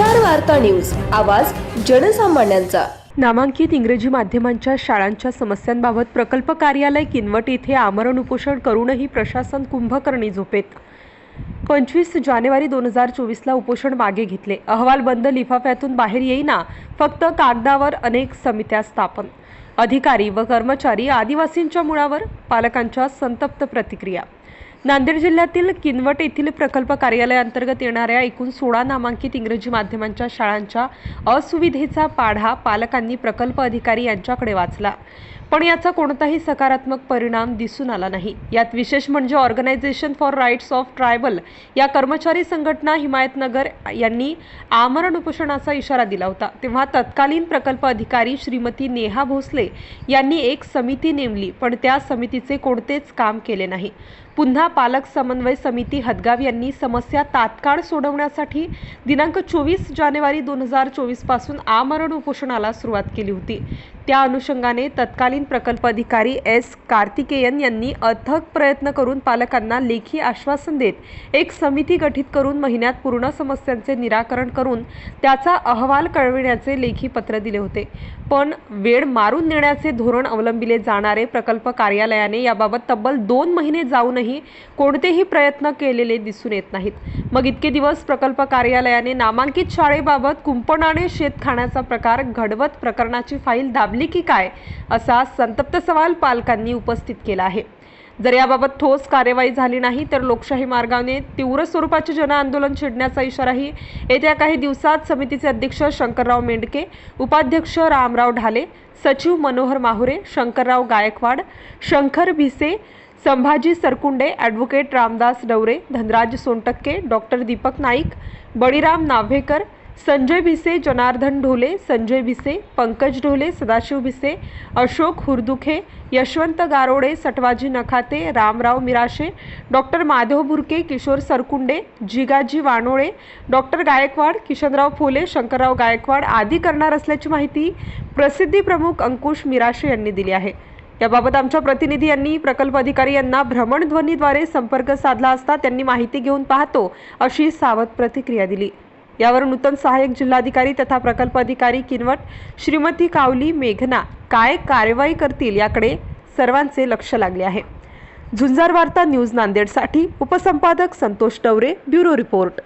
वार्ता न्यूज. आवाज जनसामान्यांचा. नामांकित इंग्रजी माध्यमांच्या शाळांच्या समस्यांबाबत प्रकल्प कार्यालय किनवट येथे आमरण उपोषण करूनही प्रशासन कुंभकर्णी झोपेत. पंचवीस जानेवारी दोन हजार चोवीसला उपोषण मागे घेतले. अहवाल बंद लिफाफ्यातून बाहेर येईना फक्त कागदावर अनेक समित्या स्थापन. अधिकारी व कर्मचारी आदिवासींच्या मुळावर पालकांच्या संतप्त प्रतिक्रिया. नांदेड जिल्ह्यातील किनवट येथील प्रकल्प कार्यालयाअंतर्गत येणाऱ्या एकूण सोळा नामांकित इंग्रजी माध्यमांच्या शाळांच्या असुविधेचा पाढा पालकांनी प्रकल्प अधिकारी यांच्याकडे वाचला. पण याचा कोणताही सकारात्मक परिणाम दिसून आला नाही. यात विशेष म्हणजे organisation for rights of tribal या कर्मचारी संघटना हिमायतनगर यांनी आमरण उपोषणाचा इशारा दिला होता. तेव्हा तत्कालीन प्रकल्प अधिकारी श्रीमती नेहा भोसले यांनी एक समिती नेमली पण त्या समितीचे कोणतेच काम केले नाही. पुन्हा पालक समन्वय समिती हदगाव यांनी समस्या तात्काळ सोडवण्यासाठी दिनांक चोवीस जानेवारी दोन हजार चोवीसपासून आमरण उपोषणाला सुरुवात केली होती. त्या अनुषंगाने तत्कालीन प्रकल्प अधिकारी एस कार्तिकेयन यांनी अथक प्रयत्न करून पालकांना लेखी आश्वासन देत एक समिती गठीत करून महिन्यात पूर्ण समस्यांचे निराकरण करून त्याचा अहवाल कळविण्याचे लेखी पत्र दिले होते. पण वेळ मारून नेण्याचे धोरण अवलंबिले जाणारे प्रकल्प कार्यालयाने याबाबत तब्बल दोन महिने जाऊनही कोणतेही प्रयत्न केलेले दिसून येत नाहीत. मग इतके दिवस प्रकल्प कार्यालयाने नामांकित शाळेबाबत कुंपणाने शेत खाण्याचा प्रकार घडवत प्रकरणाची फाईल दाबली की काय असा संतप्त सवाल पालकांनी उपस्थित केला आहे. जर याबाबत ठोस कार्यवाही झाली नाही तर लोकशाही मार्गाने तीव्र स्वरूपाचे जनआंदोलन छेडण्याचा इशाराही येत्या काही दिवसात समितीचे अध्यक्ष शंकरराव मेंडके उपाध्यक्ष रामराव ढाले सचिव Manohar Mahure Shankarrao Gaikwad Shankar Bhise Sambhaji Sarkunde advocate Ramdas Davare Dhanraj Sontakke doctor Deepak Naik Baliram Navhekar Sanjay Bhise Janardan Dhole Sanjay Bhise Pankaj Dhole Sadashiv Bhise Ashok Hurdukhe Yashwant Garode Satwaji Nakhate Ramrao Mirashe doctor Madhav Bhurke Kishor Sarkunde Jigaji Wanole doctor Gaikwad Kishanrao Phule Shankarrao Gaikwad आदी करणार असल्याची माहिती प्रसिद्धी प्रमुख अंकुश मिराशे यांनी दिली आहे. याबाबत आमच्या प्रतिनिधी यांनी प्रकल्प अधिकारी यांना भ्रमणध्वनीद्वारे संपर्क साधला असता त्यांनी माहिती घेऊन पाहतो अशी सावध प्रतिक्रिया दिली. यावर नूतन सहाय्यक जिल्हाधिकारी तथा प्रकल्प अधिकारी किनवट श्रीमती कावली मेघना काय कार्यवाही करतील याकडे सर्वांचे लक्ष लागले आहे. झुंजार वार्ता न्यूज नांदेडसाठी उपसंपादक संतोष टवरे ब्युरो रिपोर्ट.